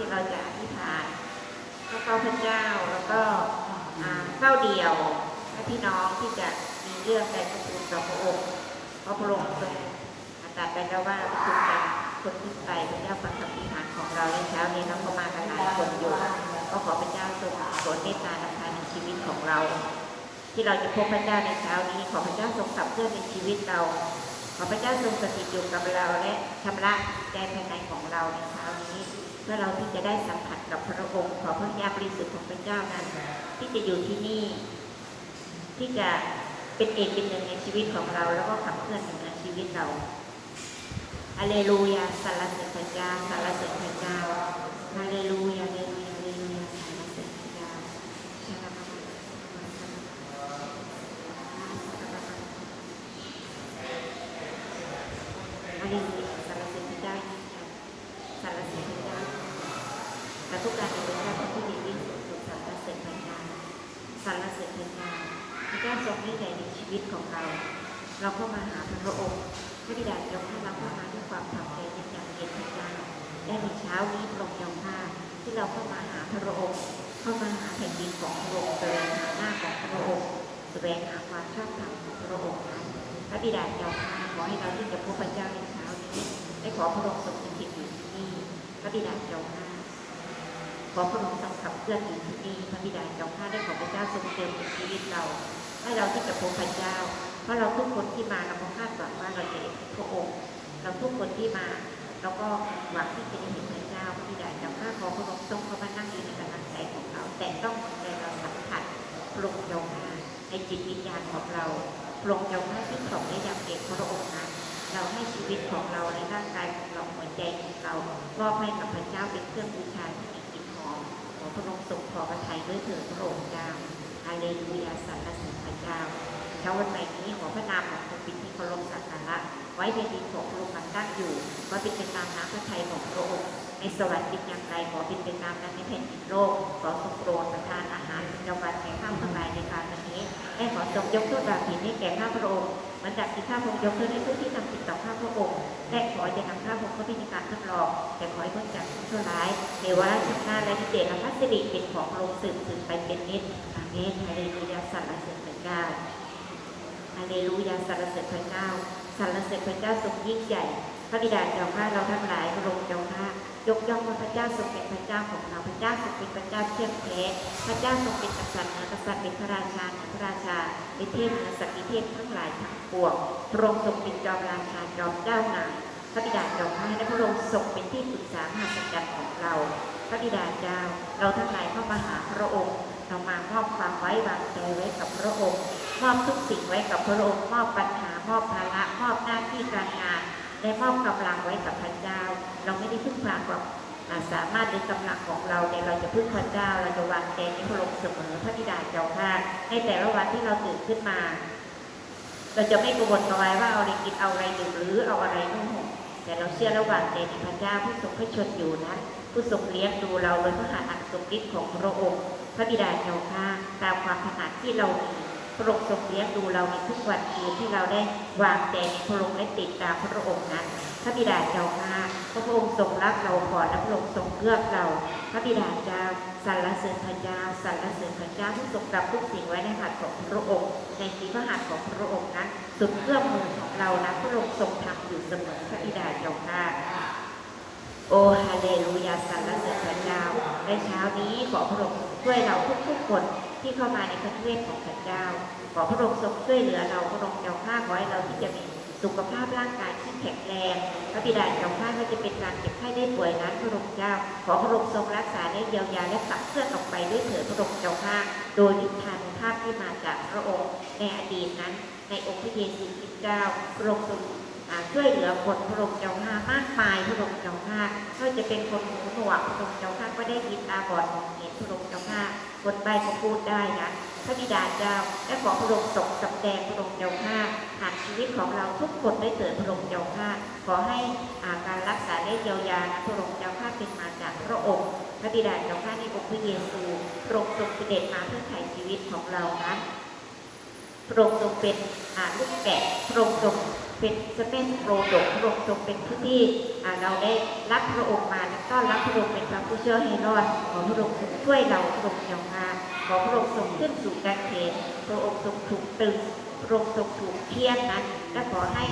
ที่เราจะอธิษฐานพระเข้าพระเจ้าแล้วก็เข้าเดียวให้พี่น้องที่จะมีเรื่องใดประทูลต่อพระองค์พระพระองค์ทรงตรัสไปแล้วว่าประทูลกันคนขึ้นไปพระเจ้าฟังคำอธิษฐานของเราในเช้านี้เราก็มากันหลายคนอยู่ก็ขอพระเจ้าทรงโปรดเมตตาและทานในชีวิตของเรา ที่เราจะพบพระเจ้าในเช้านี้ ขอพระเจ้าทรงขับเคลื่อนในชีวิตเราขอพระเจ้าทรงสถิตอยู่กับเราและชำระใจภายในของเราในเช้านี้ เพื่อเราที่จะได้สัมผัสกับพระองค์ขอพระญาบริสุทธิ์ของพระเจ้านั้น ที่จะอยู่ที่นี่ ที่จะเป็นเอกเป็นหนึ่งในชีวิตของเรา แล้วก็ขับเคลื่อนในชีวิตเราฮาเลลูยาสรรเสริญพระเจ้าสรรเสริญพระเจ้าฮาเลลูยาเลลูยาสรรเสริญพระเจ้าชาลาบาบา อาลีสารเสด็จพระเจ้ายิ่งใหญ่สารเสด็จพระเจ้าและทุกการเป็นพระเจ้าที่ดียิ่งสุดสุดสารเสด็จพระเจ้าสารเสด็จพระเจ้าพระเจ้าทรงยิ่งใหญ่ในชีวิตของเรา เราเข้ามาหาพระองค์พระบิดาทรงให้เราเข้ามาด้วยความทำใจยิ่งใหญ่เย็นพระเจ้าและในเช้านี้พระองค์ยอมผ้าที่เราเข้ามาหาพระองค์เข้ามาหาแผ่นดินของพระองค์แสวงหาหน้าของพระองค์แสวงหาความชอบธรรมของพระองค์นั้นพระบิดาเจ้าข้าขอให้เราที่จะพบพระเจ้าในเช้านี้ได้ขอพระองค์ทรงสถิตอยู่ที่นี่พระบิดาเจ้าข้าขอพระองค์ทรงขับเคลื่อนอยู่ที่นี่พระบิดาเจ้าข้าได้ขอพระเจ้าทรงเติมในชีวิตเรา ให้เราที่จะพบพระเจ้า เพราะเราทุกคนที่มาเราก็คาดหวังว่าเราจะเห็นพระองค์เราทุกคนที่มาเราก็หวังที่จะได้เห็นพระเจ้าพระบิดาเจ้าข้าขอพระองค์ทรงเข้ามานั่งอยู่ในกำลังใจของเรา แต่ต้องใจเราสัมผัสพระองค์เจ้าในจิตวิญญาณของเราพระองค์เจ้าที่ทรงได้ยังเก็บพระองค์นั้นเราให้ชีวิตของเราในร่างกายของเราหัวใจของเรามอบให้กับพระเจ้าเป็นเครื่องบูชาที่มีกลิ่นหอมขอพระองค์ทรงพอพระทัยด้วยเถิดพระองค์เจ้าฮาเลลูยาสรรเสริญพระเจ้า เช้าวันใหม่นี้ขอพระนามของพระบิดที่เคารพสักการะไว้ในดินของพระองค์มันตั้งอยู่ว่าเป็นไปตามน้ำพระทัยของพระองค์ในสวรรค์เป็นอย่างไรขอเป็นไปตามนั้นในแผ่นดินโลกขอทรงโปรดประทานอาหารประจำวันแก่ข้าทั้งหลายในการวันนี้และขอทรงยกโทษบาปผิดให้แก่ข้าพระองค์มือนดังที่ข้าพระองค์ยกโทษให้ผู้ที่ทำผิดต่อข้าพระองค์และขออย่านำข้าพระองค์เข้าไปในการทดลองแต่ขอให้พ้นจากทุกชั่วร้ายเทวราชนาและนิเดชและพัสดิเป็นของพระองสืบสืบไปเป็นนิจอาเมนฮาเลลูยาสรรเสริญพระเจ้า ฮาเลลูยาสรรเสริญพระเจ้าสรรเสริญพระเจ้าทรงยิ่งใหญ่ พระบิดาเจ้าข้าเราทั้งหลายพระองค์เจ้าข้ายกย่องว่าพระเจ้าทรงเป็นพระเจ้าของเราพระเจ้าทรงเป็นพระเจ้าเที่ยงแท้พระเจ้าทรงเป็นกษัตริย์เนือกษัตริย์เป็นพระราชาหนือพระราชาเป็นเทพนือสักดิเทพทั้งหลายทั้งปวงพระองค์ทรงเป็นจอมราชาจอมเจ้านายพระบิดาเจ้าข้าและพระองค์ทรงเป็นที่ปรึกษามหาสัจจ์ของเรา พระบิดาเจ้า เราทั้งหลายเข้ามาหาพระองค์เรามามอบความไว้วางใจไว้กับพระองค์ มอบทุกสิ่งไว้กับพระองค์มอบปัญหามอบภาระมอบหน้าที่การงานและมอบกำลังไว้กับพระเจ้า เราไม่ได้พึ่งพาความสามารถหรือกำลังของเราแต่เราจะพึ่งพระเจ้าเราจะวางใจในพระองค์เสมอพระบิดาเจ้าค่ะในแต่ละวันที่เราตื่นขึ้นมา เราจะไม่กระวนกระวายว่าเอาอะไรกินเอาอะไรดื่มหรือเอาอะไรนุ่งห่มแต่เราเชื่อระหว่างใจในพระเจ้าผู้ทรงพระชนอยู่นั้นผู้ทรงเลี้ยงดูเราโดยพระหัตถ์อันทรงฤทธิ์ของพระองค์ พระบิดาเจ้าค่ะตามความถนัดที่เรามี พระองค์ทรงเลี้ยงดูเราในทุกวันคืนที่เราได้วางใจในพระองค์และติดตามพระองค์นั้น พระบิดาเจ้าค่ะพระองค์ทรงรักเราก่อนและพระองค์ทรงเลือกเรา พระบิดาเจ้าสรรเสริญพระเจ้าสรรเสริญพระเจ้าผู้ทรงกลับทุกสิ่งไว้ในหัตถ์ของพระองค์ ในสีพระหัตถ์ของพระองค์นั้นสุดเอื้อมมือของเรานะพระองค์ทรงทำอยู่เสมอพระบิดาเจ้าค่ะโอฮาเลลูยาสรรเสริญพระเจ้าในเช้านี้ขอพระองค์ช่วยเราทุกๆคน ที่เข้ามาในพระเวทของพระเจ้า ขอพระองค์ทรงช่วยเหลือเราพระองค์เจ้าข้าขอให้เราที่จะมีสุขภาพร่างกายที่แข็งแรง พระบิดาเจ้าข้าไม่จะเป็นการเจ็บไข้ได้ป่วยนั้นพระองค์เจ้า ขอพระองค์ทรงรักษาและเยียวยาและขับเคลื่อนออกไปด้วยเถิดพระองค์เจ้าข้าโดยนิทานภาพที่มาจากพระองค์ในอดีตนั้น ในองค์พระเยซูคริสต์เจ้าพระองค์ทรงช่วยเหลือคนพระองค์เจ้าข้ามากมายพระองค์เจ้าข้าไม่ว่าจะเป็นคนหูหนวกพระองค์เจ้าข้าก็ได้ยินตาบอดมองเห็นพระองค์เจ้าข้า คนใบ้ก็พูดได้นะ พระบิดาเจ้าและขอพระองค์ทรงสำแดงพระองค์เจ้าข้าผ่านชีวิตของเราทุกคนได้เกิดพระองค์เจ้าข้าขอให้อาการรักษาได้เยียวยานะพระองค์เจ้าข้าเป็นมาจากพระองค์ พระบิดาเจ้าข้าในองค์พระเยซูพระองค์ทรงเสด็จมาเพื่อไถ่ชีวิตของเรานะพระองค์ทรงเป็นลูกแกะพระองค์ทรง เป็นสเปนโปรดกพระองค์ทรงเป็นผู้ที่เราได้รับพระองค์มาและต้อนรับพระองค์เป็นพระผู้ช่วยให้รอดขอพระองค์ทรงช่วยเราพระองค์เจ้าขอพระองค์ทรงขึ้นสู่การเขนพระองค์ทรงถูกตึงพระองค์ทรงถูกเทียนนั้นและขอให้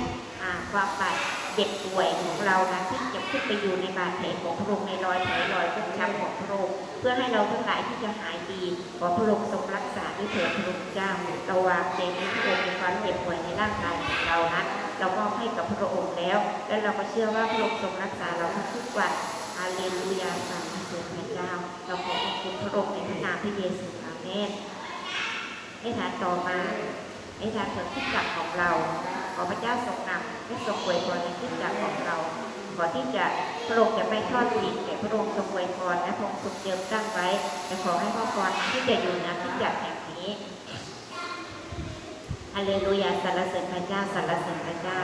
ความบาดเจ็บป่วยของเรานั้นที่จะขึ้นไปอยู่ในบาดแผลของพระองค์ในรอยแผลรอยฟกช้ำของพระองค์เพื่อให้เราทั้งหลายที่จะหายดีขอพระองค์ทรงรักษาด้วยเถิดพระองค์เจ้าเราวางใจในพระองค์ในความเจ็บป่วยในร่างกายของเรานั้น เรามอบให้กับพระองค์แล้ว และเราก็เชื่อว่าพระองค์ทรงรักษาเราทุกวันอาเลลูยาสาธุพระเจ้าเราขอขอบคุณพระองค์ในพระนามพระเยซูอาเมนให้ฐานต่อมาให้ฐานเปิดที่จักของเรา ขอพระเจ้าทรงนำและทรงอวยพรในที่จักของเราขอที่จะพระองค์จะไม่ทอดทิ้งแต่พระองค์ทรงอวยพรและพระองค์ทรงเจิมตั้งไว้แต่ขอให้พระพรที่จะอยู่ณที่จักแห่งนี้ ฮาเลลูยาสรรเสริญพระเจ้าสรรเสริญพระเจ้า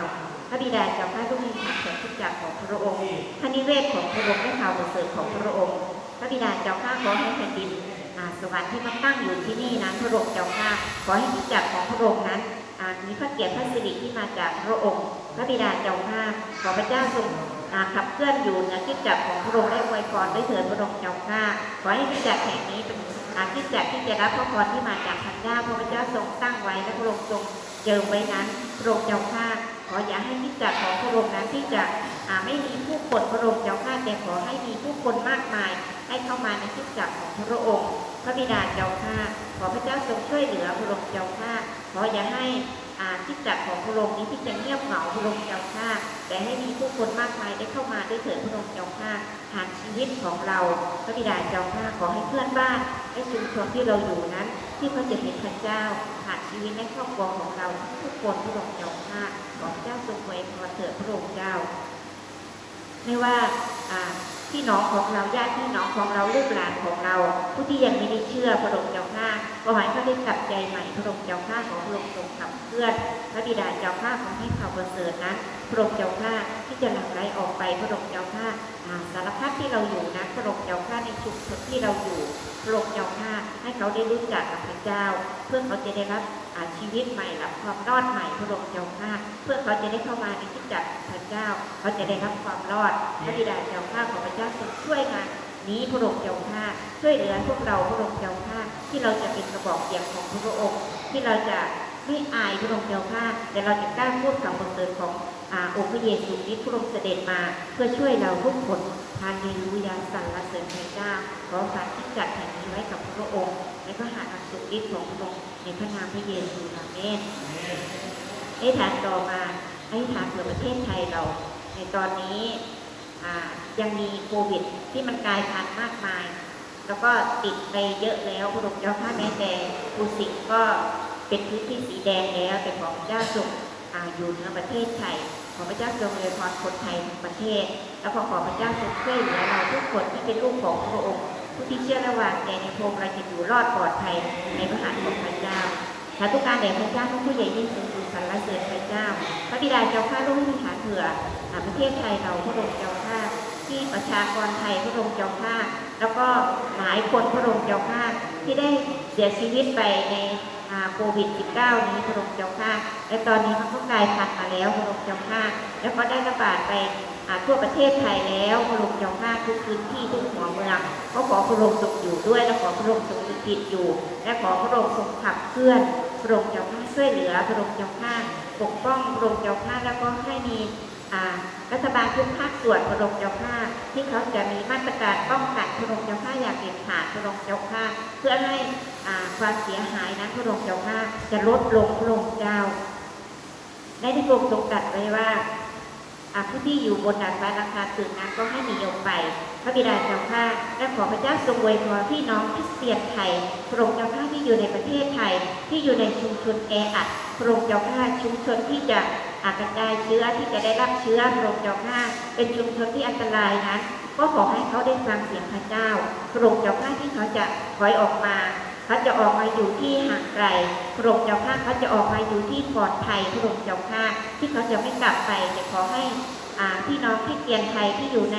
พระบิดาเจ้าข้าทุกท่านเกิดทุกจากของพระองค์พระนิเวศของพระองค์และข่าวประเสริฐของพระองค์ พระบิดาเจ้าข้าขอให้แผ่นดินอาสวรรค์ที่มาตั้งอยู่ที่นี่นั้นพระองค์เจ้าข้าขอให้ที่จักของพระองค์นั้นอ่ามีพระเกียรติพระสิริที่มาจากพระองค์ พระบิดาเจ้าข้าขอพระเจ้าทรงขับเคลื่อนอยู่ในที่จักของพระองค์ได้อวยพรได้เถิดพระองค์เจ้าข้าขอให้ที่จักแห่งนี้เป็น ที่จักที่จะรับพระพรที่มาจากพระเจ้าพระพเจ้าทรงตั้งไว้และพระองค์ทรงเจิมไว้นั้นพระองค์เจ้าข้าขออย่าให้ที่จักของพระองค์นั้นที่จะอ่าไม่มีผู้คนพระองค์เจ้าข้าแต่ขอให้มีผู้คนมากมาย ให้เข้ามาในที่จักของพระองค์ พระบิดาเจ้าข้าขอพระเจ้าทรงช่วยเหลือพระองค์เจ้าข้าขออย่าให้อาที่จักของพระองค์นี้ที่จะเงียบเหงาพระองค์เจ้าข้าแต่ให้มีผู้คนมากมายได้เข้ามาด้วยเถิดพระองค์เจ้าข้าผ่านชีวิตของเรา พระบิดาเจ้าข้าขอให้เพื่อนบ้าน ให้ชุมชนที่เราอยู่นั้น ที่เขาจะเห็นพระเจ้าผ่านชีวิตในครอบครัวของเราทุกคนที่บองค์เจ้าข้าขอกเจ้าทรงไว้พอเถิดพระองค์เจ้า ไม่ว่าอ่า พี่น้องของเราญาติพี่น้องของเราลูกหลานของเรา ผู้ที่ยังไม่ได้เชื่อพระองค์เจ้าข้าขอให้เขาได้กลับใจใหม่พระองค์เจ้าข้าของพระองค์ทรงขับเคลื่อนพระบิดาเจ้าข้าของให้ข่าวประเสริฐนั้นพระองค์เจ้าข้าที่จะหลั่งไหลออกไปพระองค์เจ้าข้าสารพัดที่เราอยู่นะพระองค์เจ้าข้าในชุมชนที่เราอยู่พระองค์เจ้าข้าให้เขาได้รู้จักกับพระเจ้า เพื่อเขาจะได้รับ ชีวิตใหม่รับความรอดใหม่พระองค์เจ้าข้าเพื่อเขาจะได้เข้ามาในที่จักรพระเจ้า เขาจะได้รับความรอดพระบิดาเจ้าข้าของพระเจ้าทรงช่วยงานนี้พระองค์เจ้าข้าช่วยเหลือพวกเราพระองค์เจ้าข้าที่เราจะเป็นกระบอกเสียงของพระองค์ที่เราจะไม่อายพระองค์เจ้าข้าแต่เราจะกล้าพูดคำบังเกิดของ อาองค์พระเยซูคริสต์พรงเสด็จมาเพื่อช่วยเราทุกคนฮาเลลูยาสรรเสริญพระเจ้าขอฝากที่จัดแห่งนี้ไว้กับพระองค์ และก็หาอันสุฤทธิ์ของพระองค์ในพระนามพระเยซูอาเมนให้ฐานต่อมาให้ฐานเผื่อประเทศไทยเรา ในตอนนี้ยังมีโควิดที่มันกลายพันธุ์มากมาย แล้วก็ติดไปเยอะแล้วพระองค์เจ้าข้าแม้แต่ภูสิงก็เป็นพื้นที่สีแดงแล้วแต่ของเจ้าทรง อายู่เหนือประเทศไทย ขอพระเจ้าทรงเลยพรคนไทยทั้งประเทศ แล้วขอขอพระเจ้าทรงช่วยเหลือเราทุกคนที่เป็นลูกของพระองค์ ผู้ที่เชื่อระหว่างใจในพระองค์เราจะอยู่รอดปลอดภัยในพระหัตถ์ของพระเจ้าถ้าทุกการแด่พระเจ้าทุกผู้ใหญ่ยิ่งสูงสุดสรรเสริญพระเจ้า พระบิดาเจ้าข้าลูกที่ฐานเถื่อประเทศไทยเราพระองค์เจ้าข้าที่ประชากรไทยพระองค์เจ้าข้าแล้วก็หลายคนพระองค์เจ้าข้าที่ได้เสียชีวิตไปใน โควิด -19 นี้พระองค์เจ้าข้าและตอนนี้มันก็กลายพันธุ์มาแล้วพระองค์เจ้าข้าแล้วก็ได้ระบาดไปทั่วประเทศไทยแล้วพระองค์เจ้าข้าทุกพื้นที่ทุกหัวเมืองก็ขอพระองค์ทรงอยู่ด้วย และขอพระองค์ทรงสถิตอยู่ และขอพระองค์ทรงขับเคลื่อนพระองค์เจ้าข้าช่วยเหลือพระองค์เจ้าข้าปกป้องพระองค์เจ้าข้าแล้วก็ให้มีารัฐบาลทุกภาคส่วนพระองค์เจ้าข้าที่เขาจะมีมาตรการป้องกันพระองค์เจ้าข้าอย่างเด็ดขาดพระองค์เจ้าข้าเพื่อให้ความเสียหายนั้นพรองเจ้าข้าจะลดลงพระองเจ้าได้ที่พระองค์ทรงตรัสไว้ว่าผู้ที่อยู่บนดาดฟ้าราคาตึกนั้นก็ให้หนีออกไป พระบิดาเจ้าข้าและขอพระเจ้าทรงอวยพรพี่น้องคริสเตียนไทยพระองค์เจ้าข้าที่อยู่ในประเทศไทย ที่อยู่ในชุมชนแออัดพระองค์เจ้าข้าชุมชนที่จะ อากระจายเชื้อที่จะได้รับเชื้อพรค์เจ้าข้าเป็นชุมชนที่อันตรายนั้นก็ขอให้เขาได้ฟังเสียงพระเจ้าพรค์เจ้าข้าที่เขาจะถอยออกมาเขาจะออกมาอยู่ที่ห่างไกลพระองค์เจ้าข้าเขาจะออกมาอยู่ที่ปลอดภัยพระองค์เจ้าข้าที่เขาจะไม่กลับไปแต่ขอให้พี่น้องที่เกียนไทยที่อยู่ใน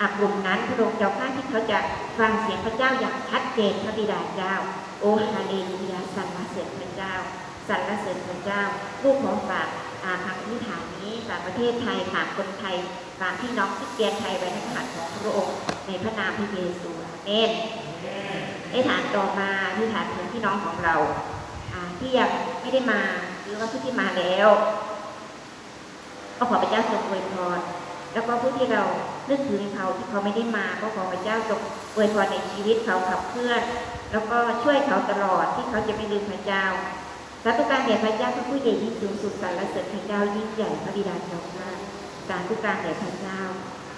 อ่ากลุ่มนั้นพระองค์เจ้าข้าที่เขาจะฟังเสียงพระเจ้าอย่างชัดเจนพระบิดาเจ้า โอฮาเลลูยาสรรเสริญพระเจ้าสรรเสริญพระเจ้าลูกของฝาก่าทางที่ฐานนี้ฝากประเทศไทยฝากคนไทยฝากพี่น้องที่เตียนไทยไว้ในพระหัตถ์ของพระองค์ในพระนามพระเยซูอาเมนในฐานต่อมาที่ฐานถึงพี่น้องของเราที่ยังไม่ได้มาหรือว่าผู้ที่มาแล้วก็ขอพระเจ้าทรงอวยพรแล้วก็ผู้ที่เรานึกถึงเขาที่เขาไม่ได้มา ก็ขอพระเจ้าทรงอวยพรในชีวิตเขาขับเคลื่อน แล้วก็ช่วยเขาตลอดที่เขาจะไม่ลืมพระเจ้า สาธุการแด่พระเจ้าพระผู้ใหญ่ยิ่งสูงสุดสรรเสริญพระเจ้ายิ่งใหญ่พระบิดาเจ้าข้าการทุกการแด่พระเจ้า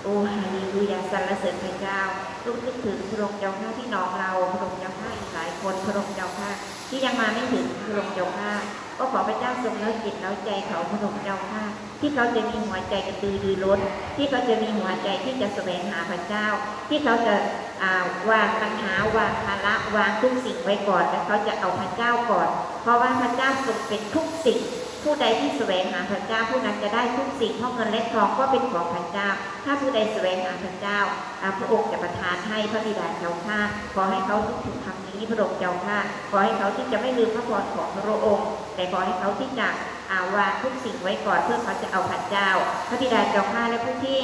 โอ้ฮาเลลูยาสรรเสริญพระเจ้าลูกนึกถึงพระองค์เจ้าข้าพี่น้องเราพระองค์เจ้าข้าอีกหลายคนพระองค์เจ้าข้าที่ยังมาไม่ถึงพระองค์เจ้าข้าก็ขอพระเจ้าทรงเนื้อจิตเนื้อใจเขาพระองค์เจ้าข้าที่เขาจะมีหัวใจกระตือรือร้นที่เขาจะมีหัวใจที่จะแสวงหาพระเจ้า ที่เขาจะ วางปัญหาวางภาระวางทุกสิ่งไว้ก่อนและเขาจะเอาพระเจ้าก่อน เพราะว่าพระเจ้าทรงเป็นทุกสิ่ง ผู้ใดที่แสวงหาพระเจ้าผู้นั้นจะได้ทุกสิ่งเพราะเงินและทองก็เป็นของพระเจ้า ถ้าผู้ใดแสวงหาพระเจ้าพระองค์จะประทานให้พระบิดาเจ้าข้าขอให้เขาทุกถึงคำนี้พระองค์เจ้าข้าขอให้เขาที่จะไม่ลืมพระพรของพระองค์ แต่ขอให้เขาที่จะอาวางทุกสิ่งไว้ก่อนเพื่อเขาจะเอาพระเจ้า พระบิดาเจ้าข้าและผู้ที่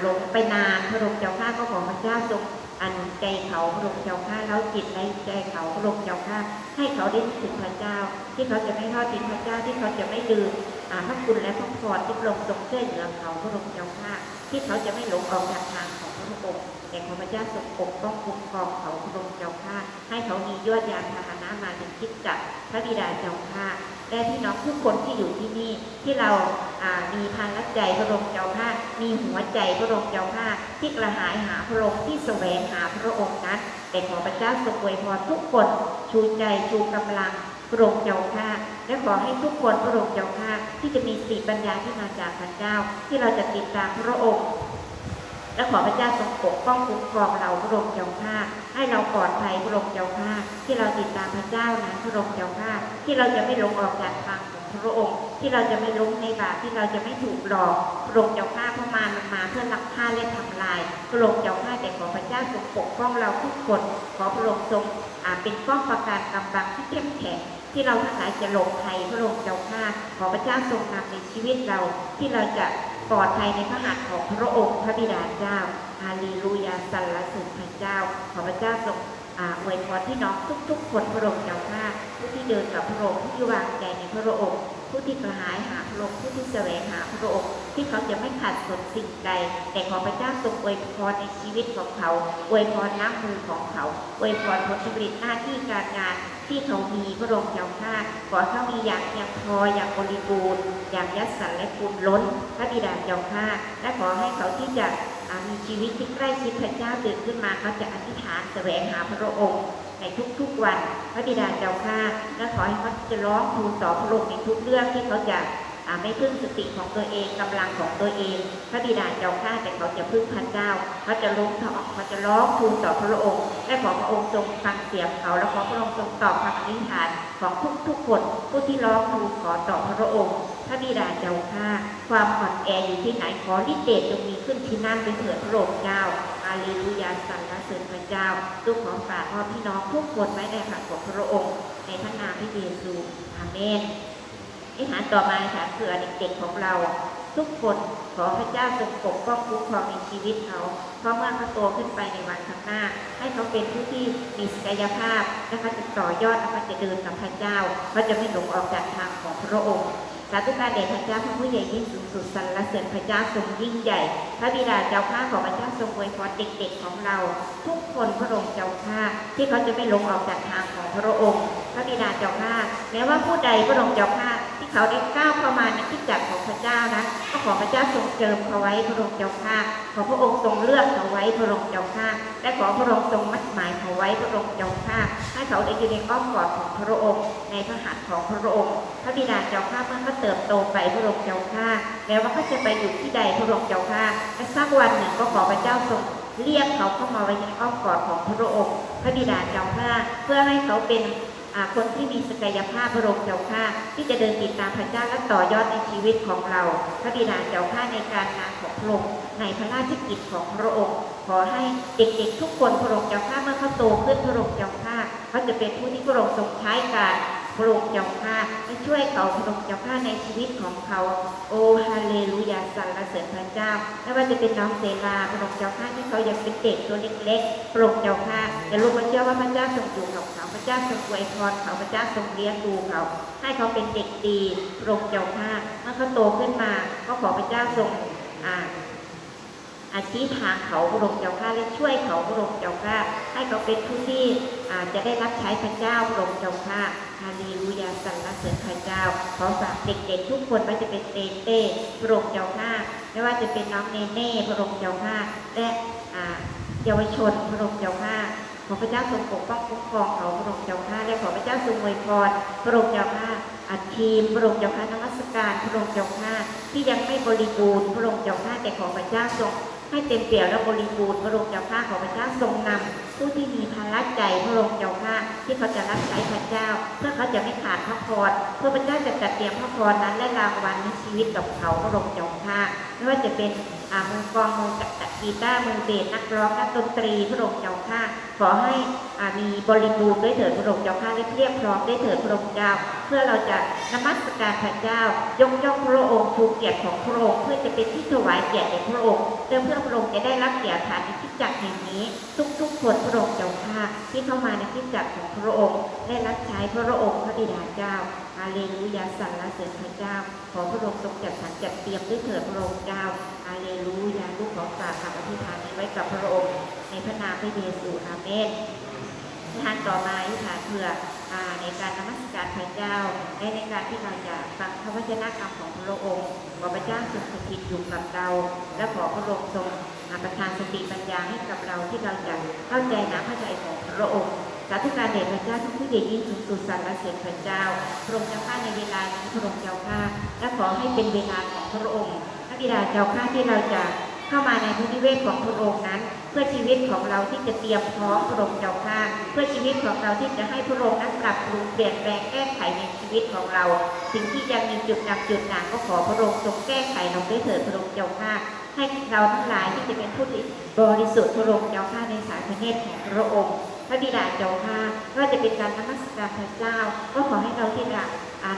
หลงไปนานพระองค์เจ้าข้าก็ขอพระเจ้าทรง อันใจเขาพระองค์เจ้าข้าแล้วจิตในใจเขาพระองค์เจ้าข้าให้เขาได้ถึงพระเจ้า ที่เขาจะไม่ทอดทิ้งพระเจ้าที่เขาจะไม่ลืมอ่าพระคุณและพระพรที่พระองค์ทรงช่วยเหลือเขาพระองค์เจ้าข้าที่เขาจะไม่หลงออกจากทางของพระองค์แต่ขอพระเจ้าทรงปกป้องคุ้มครองเขาพระองค์เจ้าข้าให้เขามียวดยานพาหนะมาถึงคิดจักพระบิดาเจ้าข้า และพี่น้องทุกคนที่อยู่ที่นี่ที่เราอ่ามีพลังใจพระองค์เจ้าข้ามีหัวใจพระองค์เจ้าข้าที่กระหายหาพระองค์ที่แสวงหาพระองค์นั้นแต่ขอพระเจ้าทรงอวยพรทุกคนชูใจชูกำลังพระองค์เจ้าข้าและขอให้ทุกคนพระองค์เจ้าข้าที่จะมีสติปัญญาที่มาจากพระเจ้า ที่เราจะติดตามพระองค์ และขอพระเจ้าทรงปกป้องคุ้มครองเราพระองค์เจ้าข้าให้เราปลอดภัยพระองค์เจ้าข้าที่เราติดตามพระเจ้านั้นพระองค์เจ้าข้าที่เราจะไม่ลงออกจากทางของพระองค์ ที่เราจะไม่หลงในบาปที่เราจะไม่ถูกหลอกพระองค์เจ้าข้าเพราะมารมันมาเพื่อลักฆ่าและทำลายพระองค์เจ้าข้าแต่ขอพระเจ้าทรงปกป้องเราทุกคนขอพระองค์ทรงเป็นป้องประการกำบังที่เข้มแข็งที่เราทั้งหลายจะหลงภัยพระองค์เจ้าข้าขอพระเจ้าทรงนำในชีวิตเราที่เราจะ ปลอดภัยในพระหัตถ์ของพระองค์พระบิดาเจ้าฮาเลลูยาสรรเสริญพระเจ้า ขอพระเจ้าทรงอ่าอวยพรพี่น้องทุกๆคนพระองค์เจ้าข้าผู้ที่เดินกับพระองค์ผู้ที่วางใจในพระองค์ ผู้ที่กระหายหาพระองค์ผู้ที่แสวงหาพระองค์ที่เขาจะไม่ขาดสนสิ่งใด แต่ขอพระเจ้าทรงอวยพรในชีวิตของเขาอวยพรน้ำมือของเขาอวยพรผลผลิตหน้าที่การงานที่เขามีพระองค์เจ้าข้าขอเขามีอย่างเพียงพออย่างบริบูรณ์อย่างยัดสันและปูนล้น พระบิดาเจ้าข้าและขอให้เขาที่จะมีชีวิตที่ใกล้ชิดพระเจ้าตื่นขึ้นมาเขาจะอธิษฐานแสวงหาพระองค์ในทุกๆวันพระบิดาเจ้าข้าและขอให้เขาจะร้องทูลต่อพระองค์ในทุกเรื่องที่เขาจะไม่พึ่งสติของตัวเองกำลังของตัวเอง พระบิดาเจ้าข้าแต่เขาจะพึ่งพระเจ้าเขาจะล้มถอกเขาจะร้องทูลต่อพระองค์และขอพระองค์ทรงฟังเสียงเขา และขอพระองค์ทรงตอบคำอธิษฐานของทุกๆคนผู้ที่ร้องทูลขอต่อพระองค์ พระบิดาเจ้าข้าความอ่อนแออยู่ที่ไหนขอฤทธิ์เดชจงมีขึ้นที่นั่นเป็นเถิดพระองค์เจ้า อาเลลูยาสรรเสริญพระเจ้าลูกขอฝากพ่อพี่น้องทุกคนไว้ในพระของพระองค์ ในพระนามพระเยซูอาเมนอธิษฐานต่อมาค่ะเผื่อเด็กๆของเรา ทุกคนขอพระเจ้าทรงปกป้องคุ้มครองในชีวิตเขา เพราะเมื่อเขาโตขึ้นไปในวันข้างหน้า ให้เขาเป็นผู้ที่มีศักยภาพและเขาจะต่อยอดและเขาจะเดินกับพระเจ้าเขาจะไม่หลงออกจากทางของพระองค์ สาธุการเดชพระเจ้าพระผู้ใหญ่ยิ่งสูงสุดสรรเสริญพระเจ้าทรงยิ่งใหญ่ พระบิดาเจ้าข้าของพระเจ้าทรงอวยพรเด็กๆของเรา ทุกคนพระองค์เจ้าข้าที่เขาจะไม่ลงออกจากทางของพระองค์ พระบิดาเจ้าข้าแม้ว่าผู้ใดพระองค์เจ้าข้า เขาได้ก้าวเข้ามาในที่จักของพระเจ้านะก็ขอพระเจ้าทรงเจิมเขาไว้พระองค์เจ้าข้าขอพระองค์ทรงเลือกเขาไว้พระองค์เจ้าข้าและขอพระองค์ทรงมัดหมายเขาไว้พระองค์เจ้าข้าให้เขาได้อยู่ในอ้อมกอดของพระองค์ ในพระหัตถ์ของพระองค์ พระบิดาเจ้าข้าเมื่อเขาเติบโตไปพระองค์เจ้าข้าแม้ว่าเขาจะไปอยู่ที่ใดพระองค์เจ้าข้าและสักวันหนึ่งก็ขอพระเจ้าทรงเรียกเขาเข้ามาไว้ในอ้อมกอดของพระองค์ พระบิดาเจ้าข้าเพื่อให้เขาเป็น คนที่มีศักยภาพพระองค์เจ้าข้าที่จะเดินติดตามพระเจ้าและต่อยอดในชีวิตของเรา พระบิดาเจ้าข้าในการงานของพระองค์ในพระราชกิจของพระองค์ขอให้เด็กๆ ทุกคนพระองค์เจ้าข้าเมื่อเขาโตขึ้นพระองค์เจ้าข้าเขาจะเป็นผู้ที่พระองค์ทรงใช้การ พระองค์เจ้าข้าให้ช่วยเขาพระองค์เจ้าข้าในชีวิตของเขา โอฮาเลลูยาสรรเสริญพระเจ้าไม่ว่าจะเป็นน้องเซลาพระองค์เจ้าข้าที่เขายังเป็นเด็กตัวเล็กๆพระองค์เจ้าข้าแต่ลูกมาเชื่อว่าพระเจ้าทรงอยู่กับเขาพระเจ้าทรงอวยพรเขาพระเจ้าทรงเลี้ยงดูเขา ให้เขาเป็นเด็กดีพระองค์เจ้าข้าเมื่อเขาโตขึ้นมาก็ขอพระเจ้าทรงอ่า อาชีพทางเขาพระองค์เจ้าข้าและช่วยเขาพระองค์เจ้าข้าให้เขาเป็นผู้ที่จะได้รับใช้พระเจ้าพระองค์เจ้าข้าฮาเลลูยาสรรเสริญพระเจ้าขอฝากเด็กๆทุกคนไม่ว่าจะเป็นเตเต้พระองค์เจ้าข้าไม่ว่าจะเป็นน้องเนเน่พระองค์เจ้าข้าและเยาวชนพระองค์เจ้าข้าขอพระเจ้าทรงปกป้องคุ้มครองเขาพระองค์เจ้าข้าและขอพระเจ้าทรงอวยพรพระองค์เจ้าข้าอาทีมพระองค์เจ้าข้านมัสการพระองค์เจ้าข้าที่ยังไม่บริบูรณ์พระองค์เจ้าข้าแต่ขอพระเจ้าทรง ให้เต็มเปี่ยมและบริบูรณ์พระองค์เจ้าข้าของพระเจ้าทรงนำผู้ที่มีภาระใจพระองค์เจ้าข้าที่เขาจะรับใช้พระเจ้า เพื่อเขาจะไม่ขาดพระพรเพื่อพระเจ้าจะจัดเตรียมพระพรนั้นและรางวัลในชีวิตกับเขาพระองค์เจ้าข้าไม่ว่าจะเป็น มือกองมือกักีตาร์มือเบสนักร้องนักดนตรีพระองค์เจ้าข้าขอให้มีบริบูรณ์ด้วยเถิดพระองค์เจ้าข้าและเพียบพร้อมด้วยเถิดพระองค์เจ้า เพื่อเราจะนมัสการพระเจ้ายกย่องพระองค์ชูเกียรติของพระองค์เพื่อจะเป็นที่ถวายเกียรติแด่พระองค์เพื่อเพื่อพระองค์จะได้รับเกียรติฐานในที่จักแห่งนี้ ทุกๆคนพระองค์เจ้าข้าที่เข้ามาในที่จักของพระองค์ ได้รับใช้พระองค์พระบิดาเจ้าอาเลลูยาสรรเสริญพระเจ้า ขอพระองค์ทรงจัดสรรจัดเตรียมด้วยเถิดพระองค์เจ้า อาเลลูยาลูกขอฝากคำอธิษฐานนี้ไว้กับพระองค์ ในพระนามพระเยซูอาเมนทานต่อมาอีกค่ะเพื่อในการนมัสการพระเจ้าและในการที่เราจะฟังพระวจนะคำของพระองค์ขอพระเจ้าทรงสถิตอยู่กับเรา และขอพระองค์ทรงอ่าประทานสติปัญญาให้กับเราที่เราจะเข้าใจน้ำพระทัยของพระองค์สาธุการเดชพระเจ้าทุกผู้ใหญ่ยิ่งสูงสุดสรรเสริญพระเจ้าพระองค์เจ้าข้าในเวลานี้พระองค์เจ้าข้าและขอให้เป็นเวลาของพระองค์ ระบิดาเจ้าข้าที่เราจะเข้ามาในพื้นที่เวทของพระองค์นั้น เพื่อชีวิตของเราที่จะเตรียมพร้อมพระองค์เจ้าข้าเพื่อชีวิตของเราที่จะให้พระองค์นั้นปรับปรุงเปลี่ยนแปลงแก้ไขในชีวิตของเราสิ่งที่ยังมีจุดหนักจุดหนาก็ขอพระองค์ทรงแก้ไขลงด้วยเถิดพระองค์เจ้าข้าให้เราทั้งหลายที่จะเป็นผู้ที่บริสุทธิ์พระองค์เจ้าข้าในสายพระเนตรของพระองค์ พระบิดาเจ้าข้าไม่ว่าจะเป็นการนมัสการพระเจ้า ก็ขอให้เราที่จะ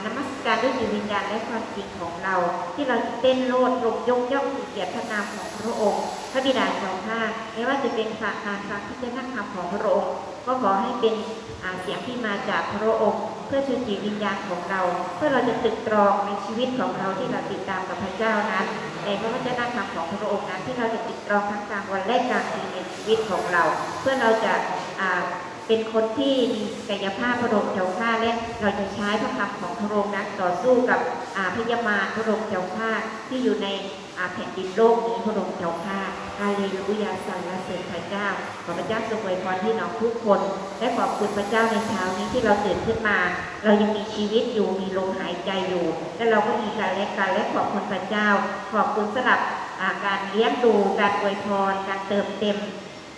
นมัสการด้วยจิตวิญญาณและความจริงของเรา ที่เราเต้นโลดลงยกย่องเกียรติพระนามของพระองค์ พระบิดาเจ้าข้าไม่ว่าจะเป็นการการฟังพิจารณาคำของพระองค์ก็ขอให้เป็นเสียงที่มาจากพระองค์ เพื่อชูจิตวิญญาณของเรา เพื่อเราจะตึกตรองในชีวิตของเราที่เราติดตามกับพระเจ้านั้นในพระวจนะคำของพระองค์นั้นที่เราจะติดตรองทั้งกลางวันและกลางคืนในชีวิตของเรา เพื่อเราจะ เป็นคนที่มีกายภาพพระองค์เจ้าข้าและเราจะใช้พระคำของพระองค์นั้นต่อสู้กับพยามาพระองค์เจ้าข้าที่อยู่ในแผ่นดินโลกนี้พระองค์เจ้าข้าฮาเลลูยาสรรเสริญพระเจ้า ขอพระเจ้าทรงอวยพรพี่น้องทุกคน และขอบคุณพระเจ้าในเช้านี้ที่เราตื่นขึ้นมา เรายังมีชีวิตอยู่มีลมหายใจอยู่ และเราก็มีการและกันและขอบคุณพระเจ้า ขอบคุณสำหรับการเลี้ยงดูการอวยพรการเติมเต็ม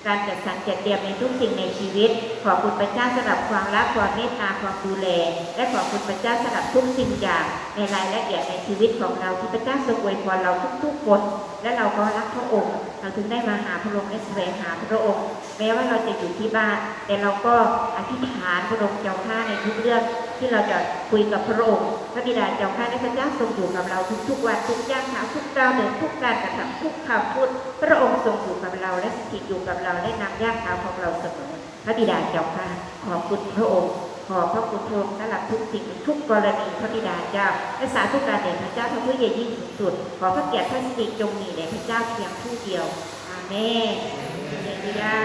การจัดสรรจัดเตรียมในทุกสิ่งในชีวิต ขอบคุณพระเจ้าสำหรับความรักความเมตตาความดูแล และขอบคุณพระเจ้าสำหรับทุกสิ่งอย่างในรายละเอียดในชีวิตของเราที่พระเจ้าทรงอวยพรเราทุกๆคน และเราก็รักพระองค์เราถึงได้มาหาพระองค์และแสวงหาพระองค์ แม้ว่าเราจะอยู่ที่บ้าน แต่เราก็อธิษฐานพระองค์เจ้าข้าในทุกเรื่องที่เราจะคุยกับพระองค์ พระบิดาเจ้าข้าและพระเจ้าทรงอยู่กับเราทุกๆวันทุกย่างเท้าทุกก้าวเดินทุกการกระทำทุกคำพูดพระองค์ทรงอยู่กับเราและสถิตอยู่กับเราและนำย่างเท้าของเราเสมอพระบิดาเจ้าข้าขอบคุณพระองค์ ขอพระคุณพระองค์สำหรับทุกสิ่งทุกกรณีพระบิดาเจ้าและสาธุการแด่พระเจ้าทั้งผู้ใหญ่ยิ่งสูงสุด ขอพระเกียรติพระสิริจงมีแด่พระเจ้าเพียงผู้เดียวอาเมนเฮเลลูยา